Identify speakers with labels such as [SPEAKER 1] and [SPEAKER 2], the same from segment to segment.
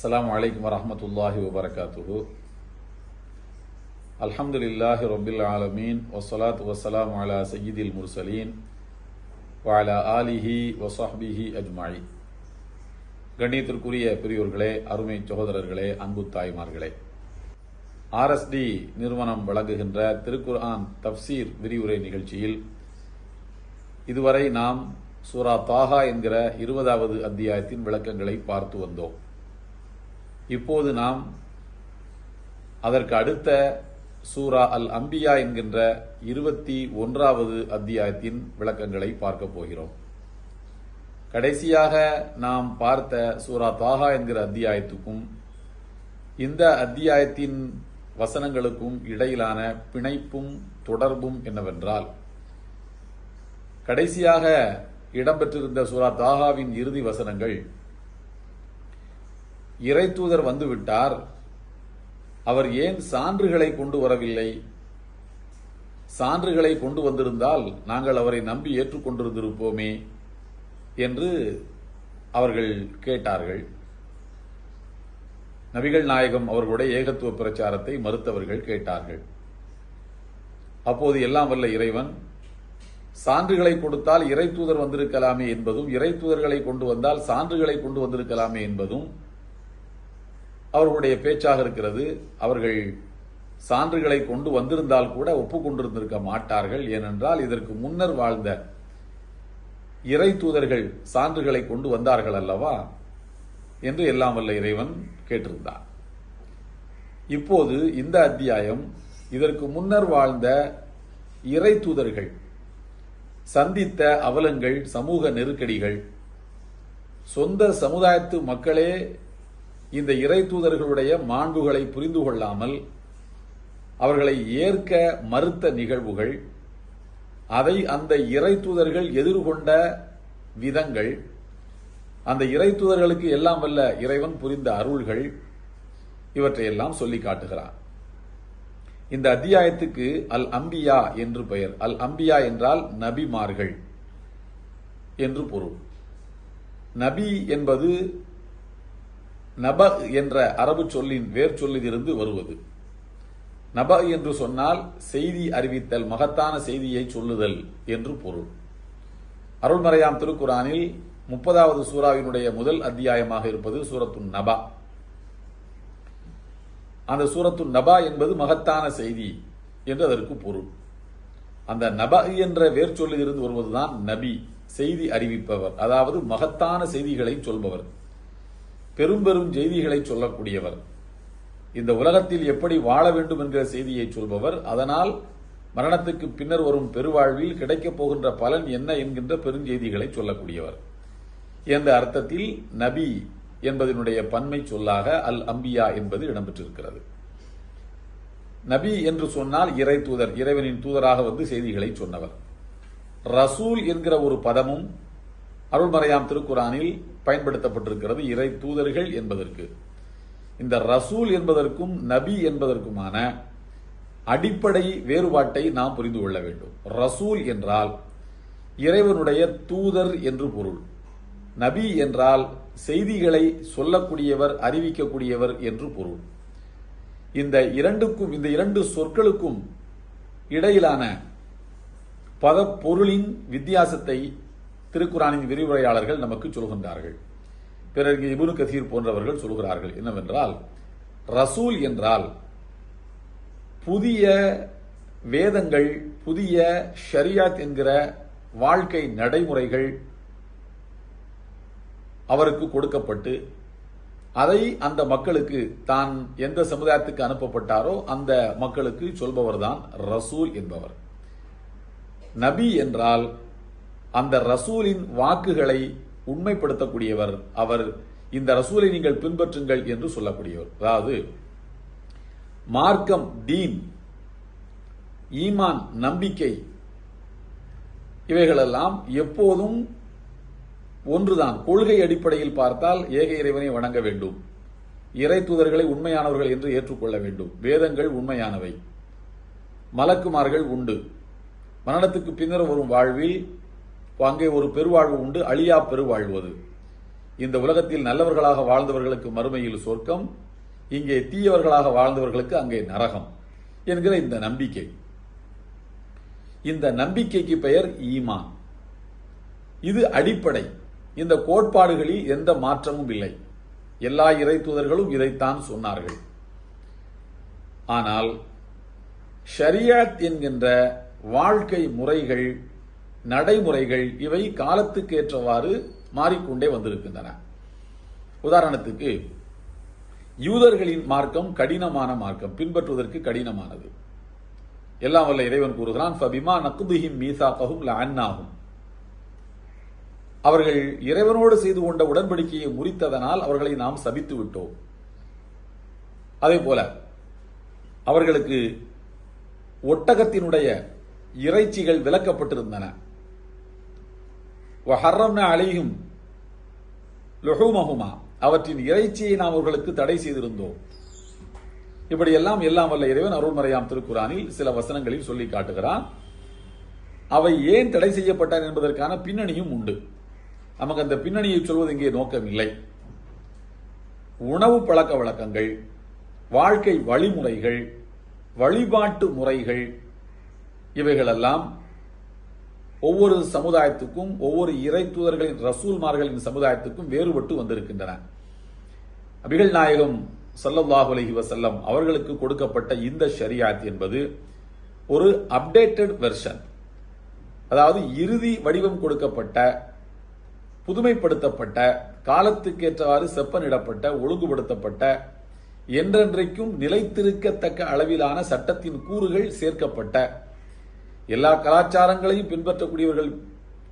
[SPEAKER 1] السلام عليكم ورحمة الله وبركاته الحمد لله رب العالمين والصلاة والسلام على سيد المرسلين وعلى آله وصحبه أجمعين கண்ணியத்திற்குரிய பெரியோர்களே அருமை சகோதரர்களே அன்பு தாய்மார்களே ஆர்எஸ்டி நிறுவனம் வழங்குகின்ற திருக்குர்ஆன் தப்சீர் விரிவுரை நிகழ்ச்சியில் இதுவரை நாம் சூரா தாகா என்கிற இருபதாவது அத்தியாயத்தின் விளக்கங்களை பார்த்து வந்தோம் இப்போது நாம் அதற்கு அடுத்த சூரா அல் அம்பியா என்கின்ற இருபத்தி ஒன்றாவது அத்தியாயத்தின் விளக்கங்களை பார்க்க போகிறோம். கடைசியாக நாம் பார்த்த சூரா தாகா என்கிற அத்தியாயத்துக்கும் இந்த அத்தியாயத்தின் வசனங்களுக்கும் இடையிலான பிணைப்பும் தொடர்பும் என்னவென்றால் கடைசியாக இடம்பெற்றிருந்த சூரா தாகாவின் இறுதி வசனங்கள் இறைத்தூதர் வந்துவிட்டார். அவர் ஏன் சான்றுகளை கொண்டு வரவில்லை? சான்றுகளை கொண்டு வந்திருந்தால் நாங்கள் அவரை நம்பி ஏற்றுக்கொண்டிருந்திருப்போமே என்று அவர்கள் கேட்டார்கள். நபிகள் நாயகம் அவர்களுடைய ஏகத்துவ பிரச்சாரத்தை மறுத்தவர்கள் கேட்டார்கள். அப்போது எல்லாம் வல்ல இறைவன் சான்றுகளை கொடுத்தால் இறை தூதர் வந்திருக்கலாமே என்பதும் இறை தூதர்களை கொண்டு வந்தால் சான்றுகளை கொண்டு வந்திருக்கலாமே என்பதும் அவர்களுடைய பேச்சாக இருக்கிறது. அவர்கள் சான்றுகளை கொண்டு வந்திருந்தால் கூட ஒப்புக்கொண்டிருந்திருக்க மாட்டார்கள். ஏனென்றால் இதற்கு முன்னர் வாழ்ந்த இறை தூதர்கள் சான்றுகளை கொண்டு வந்தார்கள் அல்லவா? என்று எல்லாம் வல்ல இறைவன் கேட்டிருந்தார் இப்போது இந்த அத்தியாயம் இதற்கு முன்னர் வாழ்ந்த இறை தூதர்கள் சந்தித்த அவலங்கள் சமூக நெருக்கடிகள் சொந்த சமுதாயத்து மக்களே இந்த இறை தூதர்களுடைய மாண்புகளை புரிந்து கொள்ளாமல் அவர்களை ஏற்க மறுத்த நிகழ்வுகள் அதை அந்த இறை தூதர்கள் எதிர்கொண்ட விதங்கள் அந்த இறை தூதர்களுக்கு எல்லாம் வல்ல இறைவன் புரிந்த அருள்கள் இவற்றையெல்லாம் சொல்லி காட்டுகிறார் இந்த அத்தியாயத்துக்கு அல் அம்பியா என்று பெயர். அல் அம்பியா என்றால் நபிமார்கள் என்று பொருள். நபி என்பது நப என்ற அரபு சொல்லின் வேர் சொல்லிலிருந்து வருவது. நப என்று சொன்னால் செய்தி அறிவித்தல் மகத்தான செய்தியை சொல்லுதல் என்று பொருள். அருள்மறையாம் திருக்குறானில் முப்பதாவது சூறாவினுடைய முதல் அத்தியாயமாக இருப்பது சூரத்துன் நபா அந்த சூரத்து நபா என்பது மகத்தான செய்தி என்று அதற்கு பொருள். அந்த நப என்ற வேர் சொல்லிலிருந்து வருவதுதான் நபி செய்தி அறிவிப்பவர் அதாவது மகத்தான செய்திகளை சொல்பவர். பெரும் பெரும் செய்திகளை சொல்லக்கூடியவர். இந்த உலகத்தில் எப்படி வாழ வேண்டும் என்கிற செய்தியை சொல்பவர். அதனால் மரணத்துக்கு பின்னர் வரும் பெருவாழ்வில் கிடைக்கப் போகின்ற பலன் என்ன என்கின்ற பெருஞ்செய்திகளை சொல்லக்கூடியவர். என்ற அர்த்தத்தில் நபி என்பதனுடைய பன்மை சொல்லாக அல் அம்பியா என்பது இடம்பெற்றிருக்கிறது. நபி என்று சொன்னால் இறை தூதர் இறைவனின் தூதராக வந்து செய்திகளை சொன்னவர். ரசூல் என்கிற ஒரு பதமும் அருள்மறையாம் திருக்குறானில் பயன்படுத்தப்பட்டிருக்கிறது இறை தூதர்கள் என்பதற்கு. இந்த ரசூல் என்பதற்கும் நபி என்பதற்குமான அடிப்படை வேறுபாட்டை நாம் புரிந்து கொள்ள வேண்டும். ரசூல் என்றால் இறைவனுடைய தூதர் என்று பொருள். நபி என்றால் செய்திகளை சொல்லக்கூடியவர் அறிவிக்கக்கூடியவர் என்று பொருள். இந்த இரண்டுக்கும் இந்த இரண்டு சொற்களுக்கும் இடையிலான பதப்பொருளின் வித்தியாசத்தை திருக்குறானின் விரிவுரையாளர்கள் நமக்கு சொல்கின்றார்கள். பிறகு இபுனு கசீர் போன்றவர்கள் சொல்கிறார்கள். என்னவென்றால் ரசூல் என்றால் புதிய வேதங்கள் புதிய ஷரியாத் என்கிற வாழ்க்கை நடைமுறைகள் அவருக்கு கொடுக்கப்பட்டு அதை அந்த மக்களுக்கு தான் எந்த சமுதாயத்துக்கு அனுப்பப்பட்டாரோ அந்த மக்களுக்கு சொல்பவர் தான் ரசூல் என்பவர். நபி என்றால் அந்த ரசூலின் வாக்குகளை உண்மைப்படுத்தக்கூடியவர் அவர். இந்த ரசூலை நீங்கள் பின்பற்றுங்கள் என்று சொல்லக்கூடியவர். அதாவது மார்க்கம் தீன் ஈமான் நம்பிக்கை இவைகளெல்லாம் எப்போதும் ஒன்றுதான். கொள்கை அடிப்படையில் பார்த்தால் ஏக இறைவனை வணங்க வேண்டும். இறை தூதர்களை உண்மையானவர்கள் என்று ஏற்றுக்கொள்ள வேண்டும். வேதங்கள் உண்மையானவை. மலக்குமார்கள் உண்டு. மரணத்துக்கு பின்னர் வரும் வாழ்வில் அங்கே ஒரு பெருவாழ்வு உண்டு அழியா பெருவாழ்வது. இந்த உலகத்தில் நல்லவர்களாக வாழ்ந்தவர்களுக்கு மறுமையில் சொர்க்கம் இங்கே தீயவர்களாக வாழ்ந்தவர்களுக்கு அங்கே நரகம் என்கிற இந்த நம்பிக்கை. இந்த நம்பிக்கைக்கு பெயர் ஈமான். இது அடிப்படை. இந்த கோட்பாடுகளில் எந்த மாற்றமும் இல்லை. எல்லா இறை தூதர்களும் இதைத்தான் சொன்னார்கள். ஆனால் ஷரியாத் என்கின்ற வாழ்க்கை முறைகள் நடைமுறைகள் இவை காலத்துக்கு ஏற்றவாறு மாறிக்கொண்டே வந்திருக்கின்றன. உதாரணத்துக்கு யூதர்களின் மார்க்கம் கடினமான மார்க்கம் பின்பற்றுவதற்கு கடினமானது. எல்லாம் வல்ல இறைவன் கூறுகிறான் ஃபபிமா நக்குதுஹிம் மீசாகவும் லஅன்னாகும் அவர்கள் இறைவனோடு செய்து கொண்ட உடன்படிக்கையை முறித்ததனால் அவர்களை நாம் சபித்து விட்டோம். அதே போல அவர்களுக்கு ஒட்டகத்தினுடைய இறைச்சிகள் விலக்கப்பட்டிருந்தன வஹர்ரம்ன அலையும் லுஹூமஹுமா அவற்றின் இறைச்சியை நாம் அவர்களுக்கு தடை செய்திருந்தோம். இப்படியெல்லாம் எல்லாம் வல்ல இறைவன் அருள்மறையாம் திருக்குறானில் சில வசனங்களில் சொல்லி காட்டுகிறான். அவை ஏன் தடை செய்யப்பட்டார் என்பதற்கான பின்னணியும் உண்டு. நமக்கு அந்த பின்னணியை சொல்வது இங்கே நோக்கம் இல்லை உணவு பழக்க வழக்கங்கள் வாழ்க்கை வழிமுறைகள் வழிபாட்டு முறைகள் இவைகளெல்லாம் ஒவ்வொரு சமுதாயத்துக்கும் ஒவ்வொரு இறை தூதர்களின் ரசூல்மார்களின் சமுதாயத்துக்கும் வேறுபட்டு வந்திருக்கின்றன. அபிகள் நாயகம் சல்லல்லாஹு அலஹி வசல்லம் அவர்களுக்கு கொடுக்கப்பட்ட இந்த ஷரியாத் என்பது ஒரு அப்டேட்டட் வெர்ஷன். அதாவது இறுதி வடிவம் கொடுக்கப்பட்ட புதுமைப்படுத்தப்பட்ட காலத்துக்கேற்றவாறு செப்பனிடப்பட்ட ஒழுங்குபடுத்தப்பட்ட என்றென்றைக்கும் நிலைத்திருக்கத்தக்க அளவிலான சட்டத்தின் கூறுகள் சேர்க்கப்பட்ட எல்லா கலாச்சாரங்களையும் பின்பற்றக்கூடியவர்கள்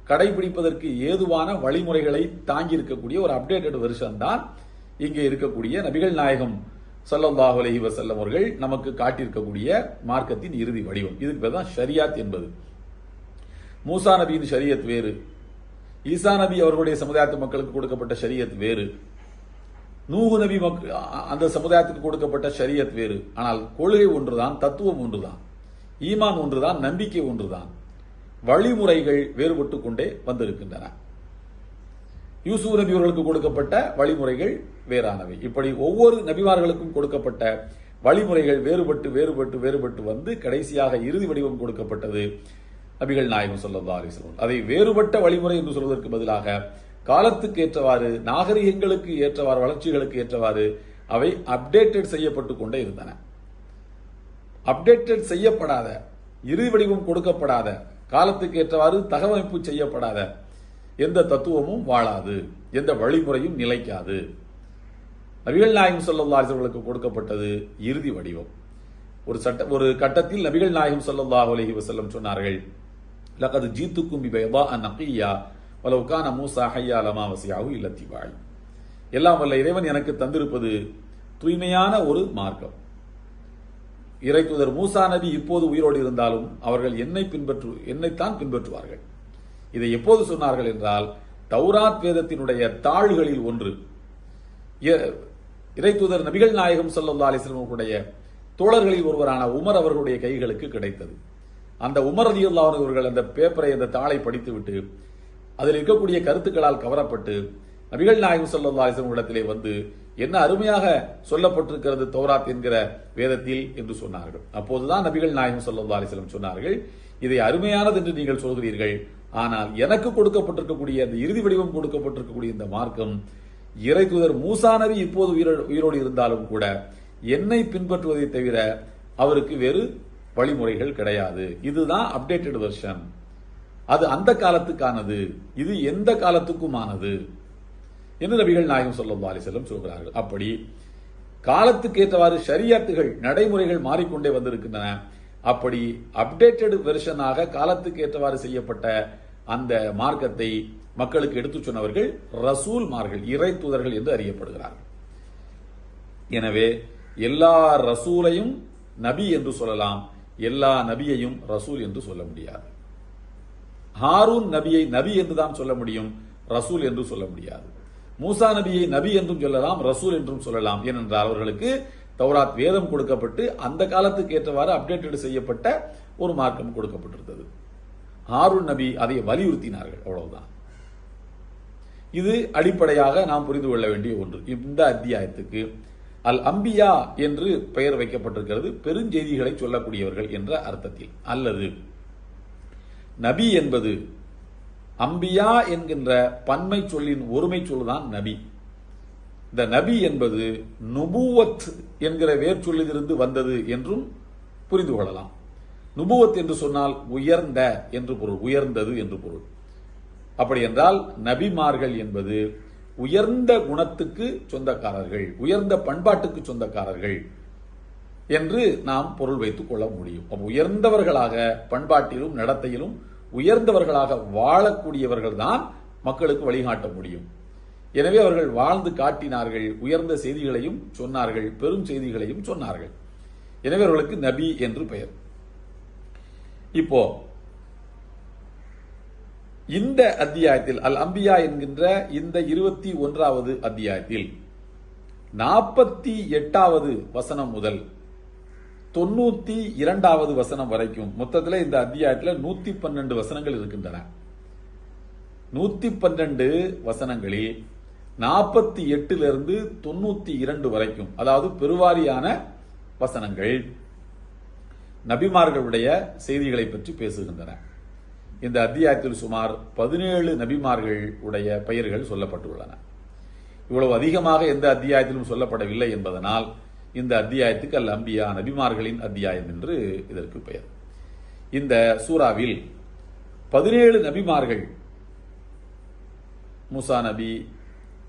[SPEAKER 1] கடைபிடிப்பதற்கு ஏதுவான வழிமுறைகளை தாங்கியிருக்கக்கூடிய ஒரு அப்டேட்டட் வெர்ஷன் தான் இங்கே இருக்கக்கூடிய நபிகள் நாயகம் ஸல்லல்லாஹு அலஹி வசல்லம் அவர்கள் நமக்கு காட்டியிருக்கக்கூடிய மார்க்கத்தின் இறுதி வடிவம். இதுக்கு பேர் தான் ஷரியாத் என்பது. மூசா நபியின் ஷரியத் வேறு. ஈசா நபி அவர்களுடைய சமுதாயத்து மக்களுக்கு கொடுக்கப்பட்ட ஷரியத் வேறு. நூகு நபி மக்க- அந்த சமுதாயத்துக்கு கொடுக்கப்பட்ட ஷரியத் வேறு. ஆனால் கொள்கை ஒன்றுதான் தத்துவம் ஒன்றுதான். ஈமான் ஒன்றுதான் நம்பிக்கை ஒன்றுதான். வழிமுறைகள் வேறுபட்டு கொண்டே வந்திருக்கின்றன. யூசுப் நபி அவர்களுக்கு கொடுக்கப்பட்ட வழிமுறைகள் வேறானவை. இப்படி ஒவ்வொரு நபிமார்களுக்கும் கொடுக்கப்பட்ட வழிமுறைகள் வேறுபட்டு வேறுபட்டு வேறுபட்டு வந்து கடைசியாக இறுதி வடிவம் கொடுக்கப்பட்டது நபிகள் நாயகம் ஸல்லல்லாஹு அலைஹி அதை வேறுபட்ட வழிமுறை என்று சொல்வதற்கு பதிலாக காலத்துக்கு ஏற்றவாறு நாகரிகங்களுக்கு ஏற்றவாறு வளர்ச்சிகளுக்கு ஏற்றவாறு அவை அப்டேட்டட் செய்யப்பட்டு கொண்டே இருந்தன. அப்டேட்டட் செய்யப்படாத இறுதி வடிவம் கொடுக்கப்படாத காலத்துக்கு ஏற்றவாறு தகவமைப்பு செய்யப்படாத எந்த தத்துவமும் வாழாது எந்த வழிமுறையும் நிலைக்காது. நபிகள் நாயகம் ஸல்லல்லாஹு அலைஹி கொடுக்கப்பட்டது இறுதி வடிவம். ஒரு சட்ட ஒரு கட்டத்தில் நபிகள் நாயகம் ஸல்லல்லாஹு அலஹி வசல்லம் சொன்னார்கள் லகது ஜீத்துக்கும் பிபைதா நகியா வலவ் கான மூசா ஹையா லமா வசியாஹு இல்லத்திபாய் எல்லாம் வல்ல இறைவன் எனக்கு தந்திருப்பது தூய்மையான ஒரு மார்க்கம். இறைத்துதர் மூசா நபி இப்போது உயிரோடு இருந்தாலும் அவர்கள் என்னை பின்பற்று என்னைத்தான் பின்பற்றுவார்கள். இதை எப்போது சொன்னார்கள் என்றால் தௌராத் வேதத்தினுடைய தாள்களில் ஒன்று. இறைத்துதர் நபிகள் நாயகம் ஸல்லல்லாஹு அலிஸ்லமுடைய தோழர்களில் ஒருவரான உமர் அவர்களுடைய கைகளுக்கு கிடைத்தது. அந்த உமர் ரலியல்லாஹு அவர்கள் அந்த பேப்பரை அந்த தாளை படித்துவிட்டு அதில் இருக்கக்கூடிய கருத்துக்களால் கவரப்பட்டு நபிகள் நாயகம் ஸல்லல்லாஹு இடத்திலே வந்து என்ன அருமையாக சொல்லப்பட்டிருக்கிறது தௌராத் என்கிற வேதத்தில் என்று சொன்னார்கள். அப்போதுதான் நபிகள் நாயகம் ஸல்லல்லாஹு அலிஸ்லம் சொன்னார்கள் இதை அருமையானது என்று நீங்கள் சொல்கிறீர்கள். ஆனால் எனக்கு கொடுக்கப்பட்டிருக்கக்கூடிய அந்த இறுதி வடிவம் கொடுக்கப்பட்டிருக்கக்கூடிய இந்த மார்க்கம் இறை தூதர் மூசா நபி இப்போது உயிரோ- உயிரோடு இருந்தாலும் கூட என்னை பின்பற்றுவதை தவிர அவருக்கு வேறு வழிமுறைகள் கிடையாது. இதுதான் அப்டேட்டட் வெர்ஷன் அது அந்த காலத்துக்கானது. இது எந்த காலத்துக்குமானது? என்று நபிகள் நாயகம் ஸல்லல்லாஹு அலி செல்லம் சொல்கிறார்கள். அப்படி காலத்துக்கு ஏற்றவாறு ஷரியத்துகள் நடைமுறைகள் மாறிக்கொண்டே வந்திருக்கின்றன. அப்படி அப்டேட்டட் வெர்ஷனாக காலத்துக்கு ஏற்றவாறு செய்யப்பட்ட அந்த மார்க்கத்தை மக்களுக்கு எடுத்துச் சொன்னவர்கள் ரசூல்மார்கள் இறை தூதர்கள் என்று அறியப்படுகிறார்கள். எனவே எல்லா ரசூலையும் நபி என்று சொல்லலாம். எல்லா நபியையும் ரசூல் என்று சொல்ல முடியாது. ஹாரூன் நபியை நபி என்று தான் சொல்ல முடியும் ரசூல் என்று சொல்ல முடியாது. மூசா நபியை நபி என்றும் சொல்லலாம் ரசூல் என்றும் சொல்லலாம். ஏனென்றால் அவர்களுக்கு தௌராத் வேதம் கொடுக்கப்பட்டு அந்த காலத்துக்கு ஏற்றவாறு அப்டேட்டட் செய்யப்பட்ட ஒரு மார்க்கம் கொடுக்கப்பட்டிருந்தது. ஹாரூன் நபி அதை வலியுறுத்தினார்கள் அவ்வளவுதான். இது அடிப்படையாக நாம் புரிந்து கொள்ள வேண்டிய ஒன்று. இந்த அத்தியாயத்துக்கு அல் அம்பியா என்று பெயர் வைக்கப்பட்டிருக்கிறது. பெருஞ்செய்திகளை சொல்லக்கூடியவர்கள் என்ற அர்த்தத்தில். அல்லது நபி என்பது அம்பியா என்கின்ற பன்மை சொல்லின் ஒருமை சொல்லுதான் நபி. இந்த நபி என்பது நுபுவத் என்கிற வேர்ச்சொல்லிலிருந்து வந்தது என்றும் புரிந்து கொள்ளலாம். நுபுவத் என்று சொன்னால் உயர்ந்த என்று பொருள் உயர்ந்தது என்று பொருள். அப்படி என்றால் நபிமார்கள் என்பது உயர்ந்த குணத்துக்கு சொந்தக்காரர்கள் உயர்ந்த பண்பாட்டுக்கு சொந்தக்காரர்கள் என்று நாம் பொருள் வைத்துக் கொள்ள முடியும். அப்போ உயர்ந்தவர்களாக பண்பாட்டிலும் நடத்தையிலும் உயர்ந்தவர்களாக வாழக்கூடியவர்கள் தான் மக்களுக்கு வழிகாட்ட முடியும். எனவே அவர்கள் வாழ்ந்து காட்டினார்கள் உயர்ந்த செய்திகளையும் சொன்னார்கள் பெரும் செய்திகளையும் சொன்னார்கள். எனவே அவர்களுக்கு நபி என்று பெயர். இப்போ இந்த அத்தியாயத்தில் அல் அம்பியா என்கின்ற இந்த இருபத்தி ஒன்றாவது அத்தியாயத்தில் நாற்பத்தி எட்டாவது வசனம் முதல் தொண்ணூத்தி இரண்டாவது வசனம் வரைக்கும் மொத்தத்தில் இந்த அத்தியாயத்தில் நூத்தி பன்னெண்டு வசனங்கள் இருக்கின்றன. நூத்தி பன்னெண்டு வசனங்களில் நாற்பத்தி எட்டிலிருந்து தொண்ணூத்தி இரண்டு வரைக்கும் அதாவது பெருவாரியான வசனங்கள் நபிமார்களுடைய செய்திகளை பற்றி பேசுகின்றன. இந்த அத்தியாயத்தில் சுமார் பதினேழு நபிமார்கள் உடைய பெயர்கள் சொல்லப்பட்டுள்ளன. இவ்வளவு அதிகமாக எந்த அத்தியாயத்திலும் சொல்லப்படவில்லை என்பதனால் இந்த அத்தியாயத்துக்கு அல் அம்பியா நபிமார்களின் அத்தியாயம் என்று இதற்கு பெயர். இந்த சூறாவில் பதினேழு நபிமார்கள் மூசா நபி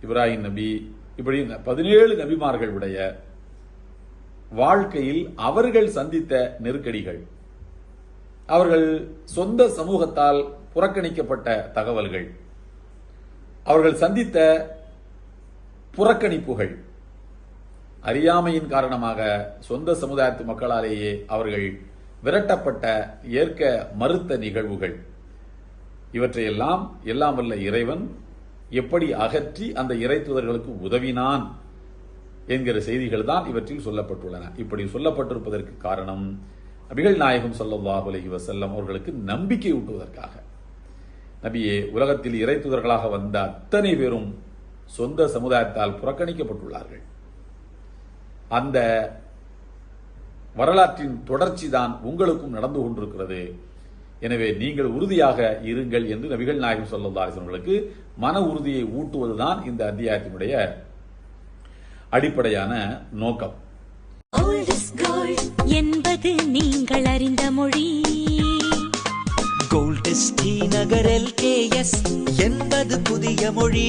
[SPEAKER 1] இப்ராஹிம் நபி இப்படி பதினேழு நபிமார்கள் உடைய வாழ்க்கையில் அவர்கள் சந்தித்த நெருக்கடிகள் அவர்கள் சொந்த சமூகத்தால் புறக்கணிக்கப்பட்ட தகவல்கள் அவர்கள் சந்தித்த புறக்கணிப்புகள் அறியாமையின் காரணமாக சொந்த சமுதாயத்து மக்களாலேயே அவர்கள் விரட்டப்பட்ட ஏற்க மறுத்த நிகழ்வுகள். இவற்றையெல்லாம் எல்லாம் வல்ல இறைவன் எப்படி அகற்றி அந்த இறைத்துதர்களுக்கு உதவினான் என்கிற செய்திகள் தான் இவற்றில் சொல்லப்பட்டுள்ளன. இப்படி சொல்லப்பட்டிருப்பதற்கு காரணம் நபிகள் நாயகம் ஸல்லல்லாஹு அலைஹி வஸல்லம் அவர்களுக்கு நம்பிக்கை ஊட்டுவதற்காக. நபியே உலகத்தில் இறைத்துதர்களாக வந்த அத்தனை பேரும் சொந்த சமுதாயத்தால் புறக்கணிக்கப்பட்டுள்ளார்கள். அந்த வரலாற்றின் தொடர்ச்சி தான் உங்களுக்கும் நடந்து கொண்டிருக்கிறது. எனவே நீங்கள் உறுதியாக இருங்கள் என்று நபிகள் நாயகம் ஸல்லல்லாஹு அலைஹி அவர்களுக்கு மன உறுதியை ஊட்டுவதுதான் இந்த அத்தியாயத்தினுடைய அடிப்படையான நோக்கம்.
[SPEAKER 2] Old is gold என்பது நீங்கள் அறிந்த மொழி.
[SPEAKER 3] கோல்டஸ் டி நகர் எல்கேஎஸ் என்பது புதிய மொழி.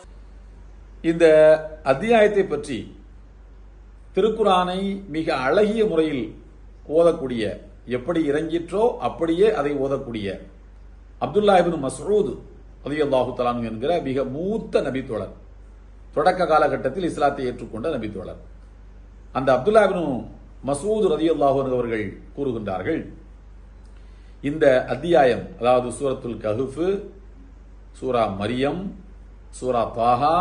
[SPEAKER 1] இந்த அத்தியாயத்தை பற்றி திருக்குறானை மிக அழகிய முறையில் ஓதக்கூடிய எப்படி இறங்கிற்றோ அப்படியே அதை ஓதக்கூடிய அப்துல்லா இபின் மஸ்ரூத் அதியல்லாஹு தலானு என்கிற மிக மூத்த நபித்தோழர். தொடக்க காலகட்டத்தில் இஸ்லாத்தை ஏற்றுக்கொண்ட நபித்தோழர். அந்த அப்துல்லா இபின் மசூத் ரலியல்லாஹு அவர்கள் கூறுகின்றார்கள் இந்த அத்தியாயம் அதாவது சூரத்துல் கஹுஃபு சூரா மரியம் சூரா தாஹா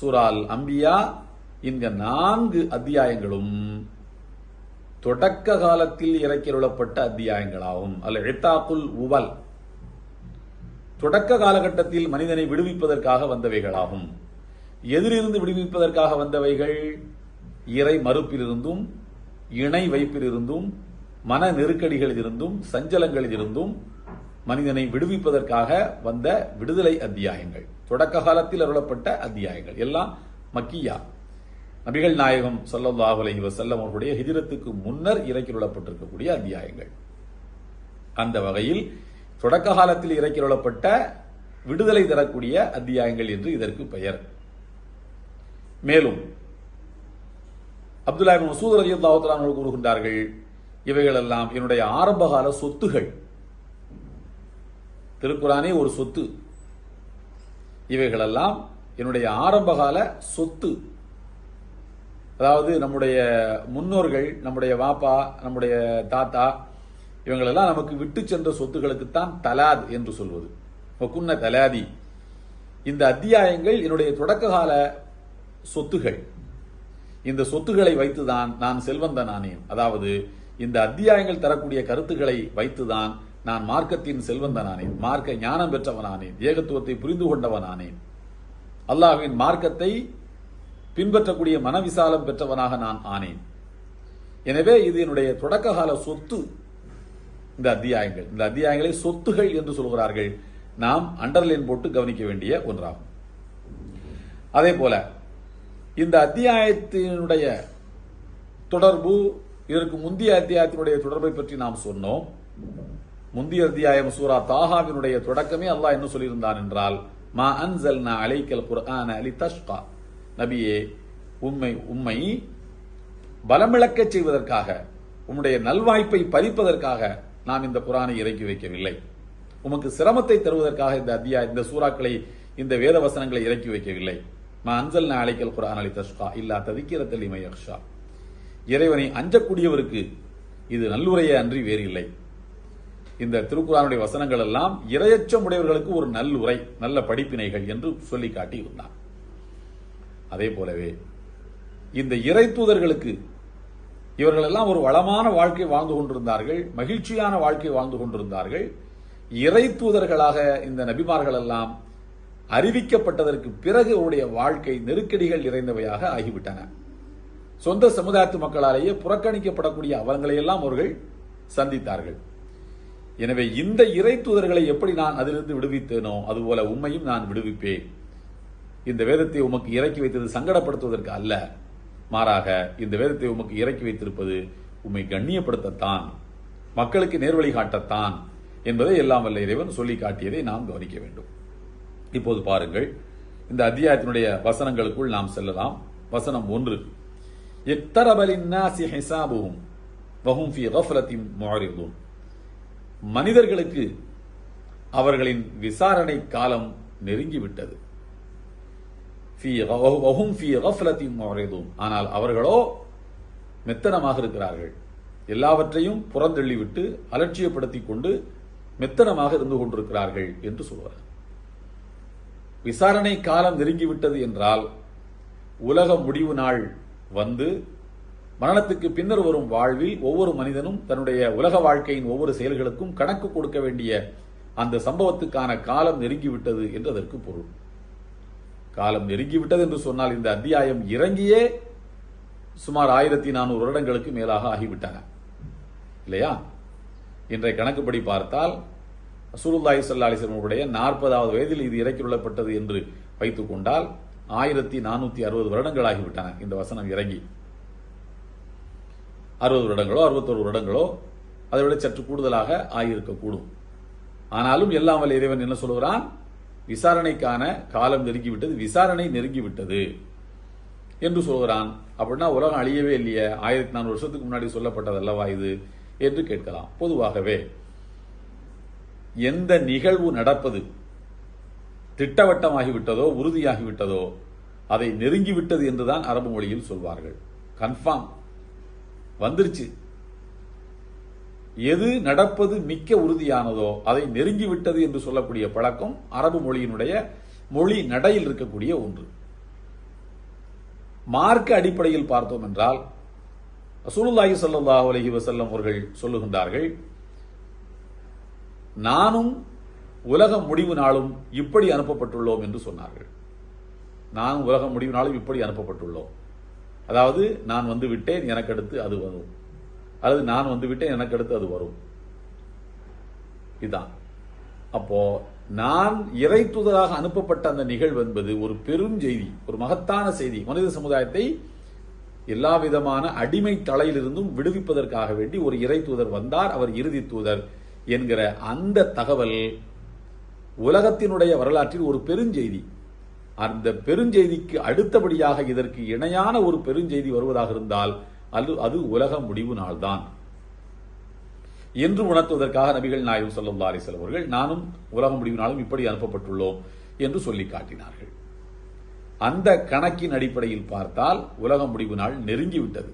[SPEAKER 1] சூரால் அம்பியா இந்த நான்கு அத்தியாயங்களும் தொடக்க காலத்தில் இறக்கியுள்ளப்பட்ட அத்தியாயங்களாகும். அல்ல இத்தாக்குல் உவல். தொடக்க காலகட்டத்தில் மனிதனை விடுவிப்பதற்காக வந்தவைகளாகும். எதிலிருந்து விடுவிப்பதற்காக வந்தவைகள் இறை மறுப்பிலிருந்தும் இணை வைப்பிலிருந்தும் மன நெருக்கடிகளில் இருந்தும் சஞ்சலங்களில் இருந்தும் மனிதனை விடுவிப்பதற்காக வந்த விடுதலை அத்தியாயங்கள் தொடக்க காலத்தில் அருளப்பட்ட அத்தியாயங்கள் எல்லாம் மக்கியா. நபிகள் நாயகம் ஸல்லல்லாஹு அலைஹி வஸல்லம் அவர்களுடைய ஹிஜ்ரத்துக்கு முன்னர் இறக்கியுள்ளப்பட்டிருக்கக்கூடிய அத்தியாயங்கள். அந்த வகையில் தொடக்க காலத்தில் இறக்கியுள்ளப்பட்ட விடுதலை தரக்கூடிய அத்தியாயங்கள் என்று இதற்கு பெயர். மேலும் அப்துல்லா மசூத் ரலியல்லாஹு தஆலா கூறுகின்றார்கள் இவைகளெல்லாம் என்னுடைய ஆரம்பகால சொத்துகள். திருக்குறானே ஒரு சொத்து. இவைகளெல்லாம் என்னுடைய ஆரம்பகால சொத்து. அதாவது நம்முடைய முன்னோர்கள் நம்முடைய வாப்பா நம்முடைய தாத்தா இவங்களெல்லாம் நமக்கு விட்டு சென்ற சொத்துகளுக்குத்தான் தலாத் என்று சொல்வது. குன்ன தலாதி. இந்த அத்தியாயங்கள் என்னுடைய தொடக்க கால சொத்துகள். இந்த சொத்துகளை வைத்துதான் நான் செல்வந்தனானேன். அதாவது இந்த அத்தியாயங்கள் தரக்கூடிய கருத்துக்களை வைத்துதான் நான் மார்க்கத்தின் செல்வந்தனானேன் மார்க்க ஞானம் பெற்றவனானேன் ஏகத்துவத்தை புரிந்து கொண்டவனானேன். அல்லாஹ்வின் மார்க்கத்தை பின்பற்றக்கூடிய மனவிசாலம் பெற்றவனாக நான் ஆனேன். எனவே இது என்னுடைய தொடக்க கால சொத்து. இந்த அத்தியாயங்கள் இந்த அத்தியாயங்களை சொத்துகள் என்று சொல்கிறார்கள். நாம் அண்டர்லைன் போட்டு கவனிக்க வேண்டிய ஒன்றாகும். அதே போல இந்த அத்தியாயத்தினுடைய தொடர்பு இதற்கு முந்தைய அத்தியாயத்தினுடைய தொடர்பை பற்றி நாம் சொன்னோம். முந்தைய அத்தியாயம் சூரா தாஹாவினுடைய தொடக்கமே அல்லாஹ் என்ன சொல்லியிருந்தான் என்றால் மா அன்சல்னா அலைக்கல் குர்ஆன அலி தஷ்கா நபியே உண்மை உண்மை பலமிழக்கச் செய்வதற்காக உம்முடைய நல்வாய்ப்பை பறிப்பதற்காக நாம் இந்த குரானை இறக்கி வைக்கவில்லை. உமக்கு சிரமத்தை தருவதற்காக இந்த அத்தியா இந்த சூறாக்களை இந்த வேத வசனங்களை இறக்கி வைக்கவில்லை. மா அன்சல்னா அலைக்கல் குரான் அலி தஷ்கா இல்லா ததிக்கிரத்தல் இமையக்ஷா இறைவனை அஞ்சக்கூடியவருக்கு இது நல்லுரையே அன்றி வேறில்லை. இந்த திருக்குறானுடைய வசனங்கள் எல்லாம் இரையச்சம் உடையவர்களுக்கு ஒரு நல்லுரை நல்ல படிப்பினைகள் என்று சொல்லி காட்டி இருந்தார் அதே போலவே இந்த இறை தூதர்களுக்கு இவர்கள் எல்லாம் ஒரு வளமான வாழ்க்கை வாழ்ந்து கொண்டிருந்தார்கள் மகிழ்ச்சியான வாழ்க்கை வாழ்ந்து கொண்டிருந்தார்கள். இறை தூதர்களாக இந்த நபிமார்கள் எல்லாம் அறிவிக்கப்பட்டதற்கு பிறகு அவருடைய வாழ்க்கை நெருக்கடிகள் நிறைந்தவையாக ஆகிவிட்டன. சொந்த சமுதாயத்து மக்களாலேயே புறக்கணிக்கப்படக்கூடிய அவங்களையெல்லாம் அவர்கள் சந்தித்தார்கள். எனவே இந்த இறை தூதர்களை எப்படி நான் அதிலிருந்து விடுவித்தேனோ அதுபோல உண்மையும் நான் விடுவிப்பேன். இந்த வேதத்தை உமக்கு இறக்கி வைத்தது சங்கடப்படுத்துவதற்கு அல்ல. மாறாக இந்த வேதத்தை உமக்கு இறக்கி வைத்திருப்பது உம்மை கண்ணியப்படுத்தத்தான் மக்களுக்கு நேர்வழி காட்டத்தான் என்பதை எல்லாம் வல்ல இறைவன் சொல்லி காட்டியதை நாம் கவனிக்க வேண்டும். இப்போது பாருங்கள் இந்த அத்தியாயத்தினுடைய வசனங்களுக்குள் நாம் செல்லலாம். வசனம் ஒன்று. எத்தரபலின்னாசி ஹிசாபுஹும் வஹும் ஃபி கஃப்லத்தின் முஅரிதுன். மனிதர்களுக்கு அவர்களின் விசாரணை காலம் நெருங்கிவிட்டது. ஆனால் அவர்களோ மெத்தனமாக இருக்கிறார்கள். எல்லாவற்றையும் புறந்தள்ளிவிட்டு அலட்சியப்படுத்திக் கொண்டு மெத்தனமாக இருந்து கொண்டிருக்கிறார்கள் என்று சொல்வார் விசாரணை காலம் நெருங்கிவிட்டது என்றால் உலக முடிவு நாள் வந்து மரணத்துக்கு பின்னர் வரும் வாழ்வில் ஒவ்வொரு மனிதனும் தன்னுடைய உலக வாழ்க்கையின் ஒவ்வொரு செயல்களுக்கும் கணக்கு கொடுக்க வேண்டிய அந்த சம்பவத்துக்கான காலம் நெருங்கிவிட்டது என்று அதற்கு பொருள். காலம் நெருங்கிவிட்டது என்று சொன்னால் இந்த அத்தியாயம் இறங்கியே சுமார் ஆயிரத்தி நானூறு வருடங்களுக்கு மேலாக ஆகிவிட்டன. இல்லையா? இன்றைய கணக்குப்படி பார்த்தால் ரசூலுல்லாஹி ஸல்லல்லாஹு உடைய நாற்பதாவது வயதில் இது இறக்கியுள்ளப்பட்டது என்று வைத்துக்கொண்டால் ஆயிரத்தி நானூற்றி அறுபது வருடங்கள் ஆகிவிட்டன. இந்த வசனம் இறங்கி. அறுபது வருடங்களோ அறுபத்தொரு வருடங்களோ அதை விட சற்று கூடுதலாக ஆகியிருக்கக்கூடும் ஆனாலும் எல்லாம் வல்ல இறைவன் என்ன சொல்கிறான் விசாரணைக்கான காலம் நெருங்கிவிட்டது விசாரணை நெருங்கிவிட்டது என்று சொல்கிறான் அப்படின்னா உலகம் அழியவே இல்லையே ஆயிரத்தி நானூறு வருஷத்துக்கு முன்னாடி சொல்லப்பட்டது அல்லவா இது என்று கேட்கலாம். பொதுவாகவே எந்த நிகழ்வு நடப்பது திட்டவட்டமாகிவிட்டதோ உறுதியாகிவிட்டதோ அதை நெருங்கிவிட்டது என்றுதான் அரபு மொழியில் சொல்வார்கள். கன்ஃபார்ம் வந்துருச்சு. எது நடப்பது மிக்க உறுதியானதோ அதை நெருங்கிவிட்டது என்று சொல்லக்கூடிய பழக்கம் அரபு மொழியினுடைய மொழி நடையில் இருக்கக்கூடிய ஒன்று. மார்க்க அடிப்படையில் பார்த்தோம் என்றால் ரசூலுல்லாஹி ஸல்லல்லாஹு அலஹி வசல்லம் அவர்கள் சொல்லுகின்றார்கள் நானும் உலக முடிவு நாளும் இப்படி அனுப்பப்பட்டுள்ளோம் என்று சொன்னார்கள். நானும் உலக முடிவு நாளும் இப்படி அனுப்பப்பட்டுள்ளோம். அதாவது நான் வந்து விட்டேன் எனக்கு அடுத்து அது வரும். அல்லது நான் வந்து விட்டேன் எனக்கு அடுத்து அது வரும். இதுதான் அப்போ நான் இறை தூதராக அனுப்பப்பட்ட அந்த நிகழ்வு என்பது ஒரு பெரும் செய்தி ஒரு மகத்தான செய்தி. மனித சமுதாயத்தை எல்லா விதமான அடிமை தலையிலிருந்தும் விடுவிப்பதற்காக வேண்டி ஒரு இறை தூதர் வந்தார். அவர் இறுதி தூதர் என்கிற அந்த தகவல் உலகத்தினுடைய வரலாற்றில் ஒரு பெருஞ்செய்தி அந்த பெருஞ்செய்திக்கு அடுத்தபடியாக இதற்கு இணையான ஒரு பெருஞ்செய்தி வருவதாக இருந்தால் அது அது உலக முடிவு நாள்தான். என்று உணர்த்துவதற்காக நபிகள் நாயகம் சொல்லும் அலைஹி அவர்கள் நானும் உலக முடிவு நாளும் இப்படி அனுப்பப்பட்டுள்ளோம் என்று சொல்லி காட்டினார்கள். அந்த கணக்கின் அடிப்படையில் பார்த்தால் உலக முடிவு நாள் நெருங்கிவிட்டது.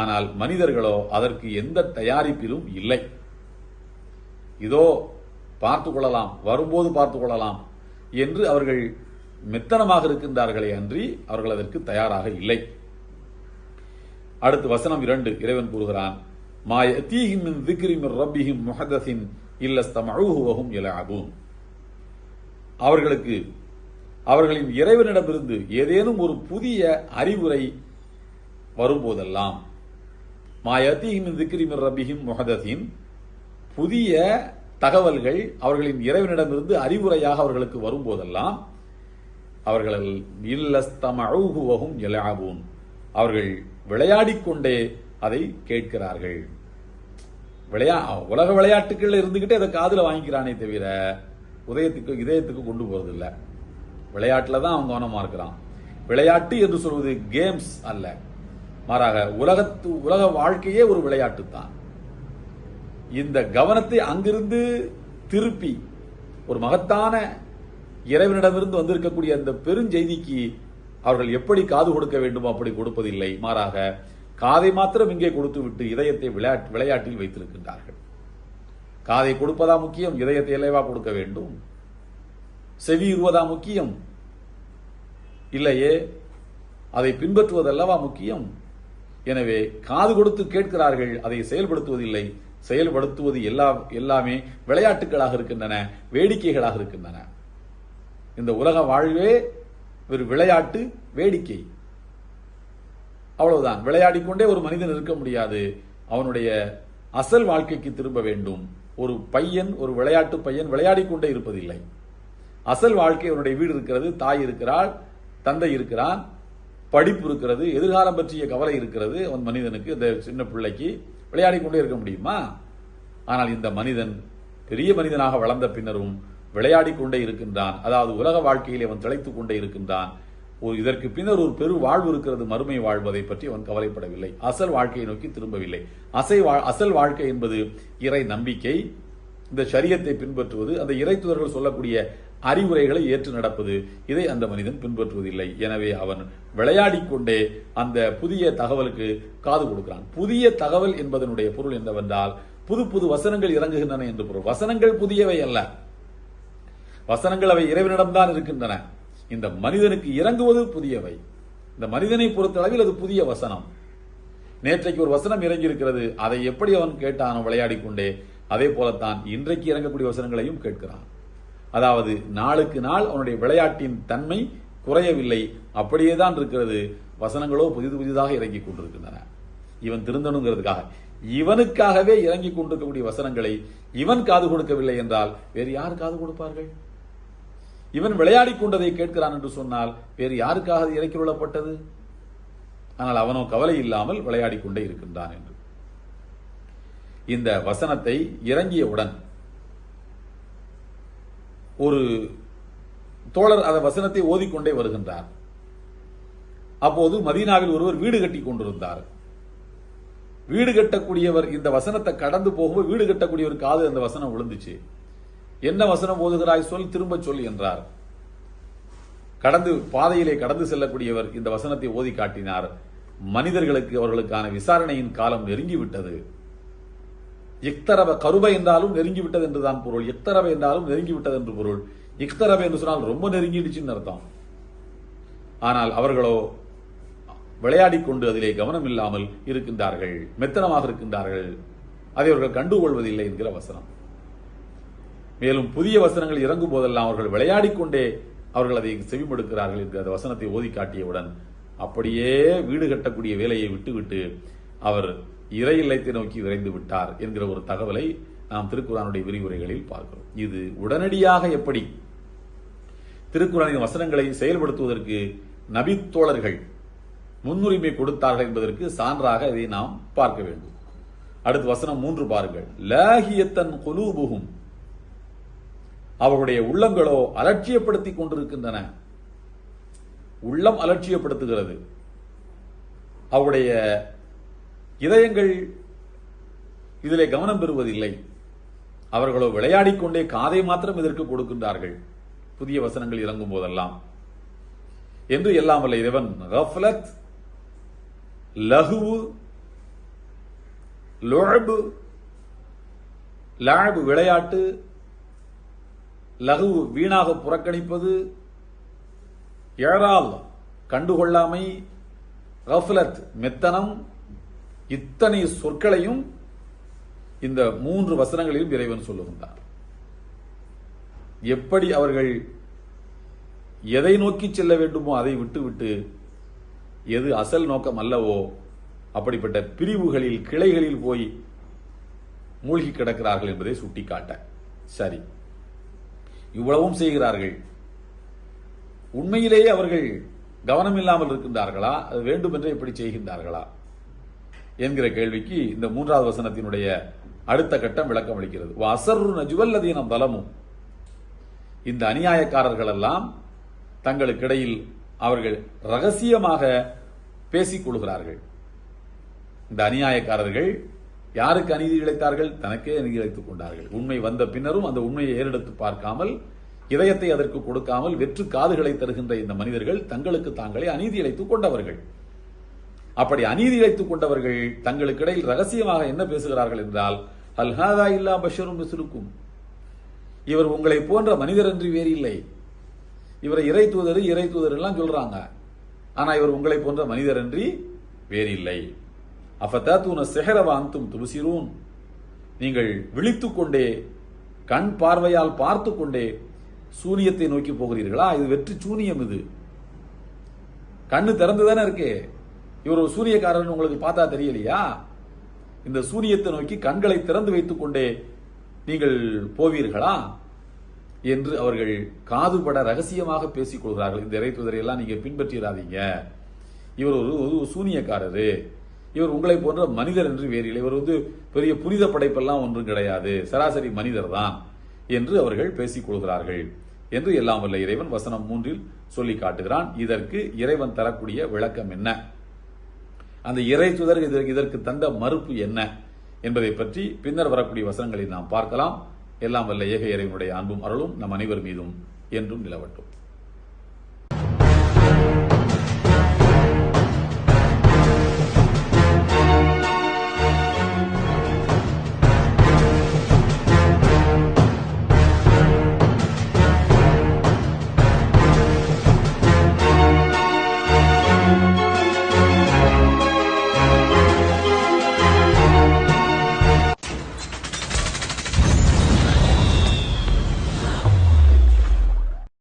[SPEAKER 1] ஆனால் மனிதர்களோ அதற்கு எந்த தயாரிப்பிலும் இல்லை. இதோ பார்த்து கொள்ளலாம் வரும்போது பார்த்து கொள்ளலாம் என்று அவர்கள் மெத்தனமாக இருக்கின்றார்களே அன்றி அவர்கள் அதற்கு தயாராக இல்லை. அடுத்து வசனம் இரண்டு இறைவன் கூறுகிறான் மாய தீஹிம் மின் ரப்பிஹிம் முஹதஸின் இல்லஸ்தமஊஹு வஹும் யலஅபூன் அவர்களுக்கு அவர்களின் இறைவனிடமிருந்து ஏதேனும் ஒரு புதிய அறிவுரை வரும்போதெல்லாம் மாய மின் திக்ரி ரப்பிஹிம் முஹதஸின் புதிய தகவல்கள் அவர்களின் இறைவனிடமிருந்து அறிவுரையாக அவர்களுக்கு வரும்போதெல்லாம் அவர்கள் இல்லஸ்தமஊஹு வஹும் யலஅபூன் அவர்கள் விளையாடி கொண்டே அதை கேட்கிறார்கள். விளையா உலக விளையாட்டுகள் இருந்துகிட்டே அதை காதில் வாங்கிக்கிறானே தவிர உதயத்துக்கு இதயத்துக்கு கொண்டு போகிறதில்ல விளையாட்டில் தான் அவன் கவனமாக இருக்கிறான். விளையாட்டு என்று சொல்வது கேம்ஸ் அல்ல. மாறாக உலகத்து உலக வாழ்க்கையே ஒரு விளையாட்டு தான் இந்த கவனத்தை அங்கிருந்து திருப்பி ஒரு மகத்தான இறைவனிடமிருந்து வந்திருக்கக்கூடிய அந்த பெருஞ்செய்திக்கு அவர்கள் எப்படி காது கொடுக்க வேண்டுமோ அப்படி கொடுப்பதில்லை. மாறாக காதை மாத்திரம் இங்கே கொடுத்து விட்டு இதயத்தை விளையாட்டு விளையாட்டில் வைத்திருக்கின்றார்கள். காதை கொடுப்பதா முக்கியம் இதயத்தை இலைவா கொடுக்க வேண்டும். செவி இருவதா முக்கியம்? இல்லையே அதை பின்பற்றுவதல்லவா முக்கியம்? எனவே காது கொடுத்து கேட்கிறார்கள் அதை செயல்படுத்துவதில்லை. செயல்படுத்துவது எல்லா எல்லாமே விளையாட்டுகளாக இருக்கின்றன வேடிக்கைகளாக இருக்கின்றன. இந்த உலக வாழ்வே ஒரு விளையாட்டு வேடிக்கை. அவ்வளவுதான். விளையாடிக்கொண்டே ஒரு மனிதன் இருக்க முடியாது. அவனுடைய அசல் வாழ்க்கைக்கு திரும்ப வேண்டும். ஒரு பையன் ஒரு விளையாட்டு பையன் விளையாடிக்கொண்டே இருப்பதில்லை. அசல் வாழ்க்கை அவனுடைய வீடு இருக்கிறது தாய் இருக்கிறாள் தந்தை இருக்கிறான் படிப்பு இருக்கிறது எதிர்காலம் பற்றிய கவலை இருக்கிறது. அவன் மனிதனுக்கு இந்த சின்ன பிள்ளைக்கு விளையாடி கொண்டே இருக்க முடியுமா? ஆனால் இந்த மனிதன் பெரிய மனிதனாக வளர்ந்த பின்னரும் விளையாடி கொண்டே இருக்கின்றான். அதாவது உலக வாழ்க்கையிலே அவன் திளைத்துக் கொண்டே இருக்கின்றான். ஒரு இதற்கு பின்னர் ஒரு பெரு வாழ்வு இருக்கிறது. மறுமை வாழ்வதை பற்றி அவன் கவலைப்படவில்லை. அசல் வாழ்க்கையை நோக்கி திரும்பவில்லை. அசை அசல் வாழ்க்கை என்பது இறை நம்பிக்கை. இந்த சரியத்தை பின்பற்றுவது அந்த இறைத்துவர்கள் சொல்லக்கூடிய அறிவுரைகளை ஏற்று நடப்பது. இதை அந்த மனிதன் பின்பற்றுவதில்லை. எனவே அவன் விளையாடிக் கொண்டே அந்த புதிய தகவலுக்கு காது கொடுக்கிறான். புதிய தகவல் என்பதனுடைய பொருள் என்னவென்றால் புது புது வசனங்கள் இறங்குகின்றன என்று பொருள். வசனங்கள் புதியவை அல்ல. வசனங்கள் அவை இறைவனிடம்தான் இருக்கின்றன. இந்த மனிதனுக்கு இறங்குவது புதியவை. இந்த மனிதனை பொறுத்தளவில் அது புதிய வசனம். நேற்றைக்கு ஒரு வசனம் இறங்கி இருக்கிறது அதை எப்படி அவன் கேட்டானோ விளையாடிக் கொண்டே அதே போலத்தான் இன்றைக்கு இறங்கக்கூடிய வசனங்களையும் கேட்கிறான். அதாவது நாளுக்கு நாள் அவனுடைய விளையாட்டின் தன்மை குறையவில்லை. அப்படியே தான் இருக்கிறது. வசனங்களோ புதிது புதிதாக இறங்கி கொண்டிருக்கின்றன. இவன் திருந்தணுங்கிறதுக்காக. இவனுக்காகவே இறங்கி கொண்டிருக்கக்கூடிய வசனங்களை இவன் காது கொடுக்கவில்லை என்றால் வேறு யார் காது கொடுப்பார்கள்? இவன் விளையாடிக் கொண்டதை கேட்கிறான் என்று சொன்னால் வேறு யாருக்காக அது இறக்கி கொள்ளப்பட்டது? ஆனால் அவனோ கவலை இல்லாமல் விளையாடிக் கொண்டே இருக்கின்றான் என்று. இந்த வசனத்தை இறங்கியவுடன் ஒரு தோழர் அந்த வசனத்தை ஓதிக்கொண்டே வருகின்றார். அப்போது மதீனாவில் ஒருவர் வீடு கட்டி கொண்டிருந்தார். வீடு கட்டக்கூடியவர் இந்த வசனத்தை கடந்து போகும்போது வீடு கட்டக்கூடியவர் காது அந்த வசனம் விழுந்துச்சு. என்ன வசனம் ஓதுகிறாய் சொல் திரும்ப சொல் என்றார். கடந்து பாதையிலே கடந்து செல்லக்கூடியவர் இந்த வசனத்தை ஓதி காட்டினார். மனிதர்களுக்கு அவர்களுக்கான விசாரணையின் காலம் நெருங்கிவிட்டது. இக்தரப கருப என்றாலும் நெருங்கிவிட்டது என்றுதான் பொருள். இக்தரப என்றாலும் நெருங்கிவிட்டது என்று பொருள். இக்தரப என்று சொன்னால் ரொம்ப நெருங்கிடுச்சுன்னு அர்த்தம். ஆனால் அவர்களோ விளையாடி கொண்டு அதிலே கவனம் இல்லாமல் இருக்கின்றார்கள். மெத்தனமாக இருக்கின்றார்கள். அதை அவர்கள் கண்டுகொள்வதில்லை என்கிற வசனம். மேலும் புதிய வசனங்கள் இறங்கும் போதெல்லாம் அவர்கள் விளையாடி கொண்டே அவர்கள் அதை செவிமடுக்கிறார்கள் என்கிற அந்த வசனத்தை ஓதி காட்டியவுடன் அப்படியே வீடு கட்டக்கூடிய வேலையை விட்டுவிட்டு அவர் இறை இல்லத்தை நோக்கி விரைந்து விட்டார் என்கிற ஒரு தகவலை நாம் திருக்குறானுடைய விரிவுரைகளில் பார்க்கிறோம். இது உடனடியாக எப்படி திருக்குறானின் வசனங்களை செயல்படுத்துவதற்கு நபித்தோழர்கள் முன்னுரிமை கொடுத்தார்கள் என்பதற்கு சான்றாக இதை நாம் பார்க்க வேண்டும். அடுத்து வசனம் மூன்று பாருங்கள். லாகியத்தன் குலூபுகும் அவர்களுடைய உள்ளங்களோ அலட்சியப்படுத்திக் கொண்டிருக்கின்றன. உள்ளம் அலட்சியப்படுத்துகிறது. அவருடைய இதயங்கள் இதிலே கவனம் பெறுவதில்லை. அவர்களோ விளையாடிக்கொண்டே காதை மாத்திரம் இதற்கு கொடுக்கின்றார்கள். புதிய வசனங்கள் இறங்கும் போதெல்லாம் என்று எல்லாம் அல்ல இறைவன் கஃப்லத் லகுவு லொழபு லாபு விளையாட்டு லகுவு வீணாக புறக்கணிப்பது ஏழால் கண்டுகொள்ளாமை கஃப்லத் மெத்தனம் இத்தனை சொற்களையும் இந்த மூன்று வசனங்களிலும் இறைவன் சொல்லுகின்றார். எப்படி அவர்கள் எதை நோக்கி செல்ல வேண்டுமோ அதை விட்டுவிட்டு எது அசல் நோக்கம் அல்லவோ அப்படிப்பட்ட பிரிவுகளில் கிளைகளில் போய் மூழ்கி கிடக்கிறார்கள் என்பதை சுட்டிக்காட்ட. சரி. இவ்வளவும் செய்கிறார்கள். உண்மையிலேயே அவர்கள் கவனம் இல்லாமல் இருக்கின்றார்களா? அது வேண்டுமென்றே இப்படி எப்படி செய்கின்றார்களா? என்கிற கேள்விக்கு இந்த மூன்றாவது வசனத்தினுடைய அடுத்த கட்டம் விளக்கம் அளிக்கிறது. அசரு நஜுவல்லதீனம் பலமும் இந்த அநியாயக்காரர்கள் எல்லாம் தங்களுக்கிடையில் அவர்கள் ரகசியமாக பேசிக் கொள்கிறார்கள். இந்த அநியாயக்காரர்கள் யாருக்கு அநீதி இழைத்தார்கள்? தனக்கே அநீதி இழைத்துக் கொண்டார்கள். உண்மை வந்த பின்னரும் அந்த உண்மையை ஏறெடுத்து பார்க்காமல் இதயத்தை அதற்கு கொடுக்காமல் வெற்று காதுகளை தருகின்ற இந்த மனிதர்கள் தங்களுக்கு தாங்களே அநீதி இழைத்துக் கொண்டவர்கள். அப்படி அநீதி இழைத்துக் கொண்டவர்கள் தங்களுக்கிடையில் ரகசியமாக என்ன பேசுகிறார்கள் என்றால் அல்ஹாதா இல்லா பஷரும் மிஸ்ருக்கும் இவர் உங்களை போன்ற மனிதர் என்று வேறு இல்லை இவரை இறை தூதர் இறை தூதர் எல்லாம் சொல்றாங்க. ஆனா இவர் உங்களை போன்ற மனிதர் என்று வேறில்லை அஃபத்தாத்தூன செஹரவாந்தும் துபுசிரூன். நீங்கள் விழித்துக் கொண்டே கண் பார்வையால் பார்த்து கொண்டே சூனியத்தை நோக்கி போகிறீர்களா? இது வெற்றி சூனியம் இது. கண்ணு திறந்து தானே இருக்கு. இவர் ஒரு சூரியக்காரன் உங்களுக்கு பார்த்தா தெரியலையா? இந்த சூரியத்தை நோக்கி கண்களை திறந்து வைத்துக் கொண்டே நீங்கள் போவீர்களா? என்று அவர்கள் காதுபட ரகசியமாக பேசிக் கொள்கிறார்கள். இந்த இறைத்துதரை எல்லாம் நீங்க பின்பற்றிடாதீங்க. இவர் ஒரு ஒரு சூனியக்காரரு. இவர் உங்களை போன்ற மனிதர் என்று வேறு இல்லை. இவர் வந்து பெரிய புனித படைப்பெல்லாம் ஒன்றும் கிடையாது. சராசரி மனிதர் தான் என்று அவர்கள் பேசிக் கொள்கிறார்கள் என்று எல்லாம் வல்ல இறைவன் வசனம் மூன்றில் சொல்லி காட்டுகிறான். இதற்கு இறைவன் தரக்கூடிய விளக்கம் என்ன? அந்த இறை துதர் இதற்கு இதற்கு தந்த மறுப்பு என்ன என்பதை பற்றி பின்னர் வரக்கூடிய வசனங்களை நாம் பார்க்கலாம். எல்லாம் வல்ல ஏக இறைவனுடைய அன்பும் அருளும் நம் அனைவர் மீதும் என்றும் நிலவட்டும்.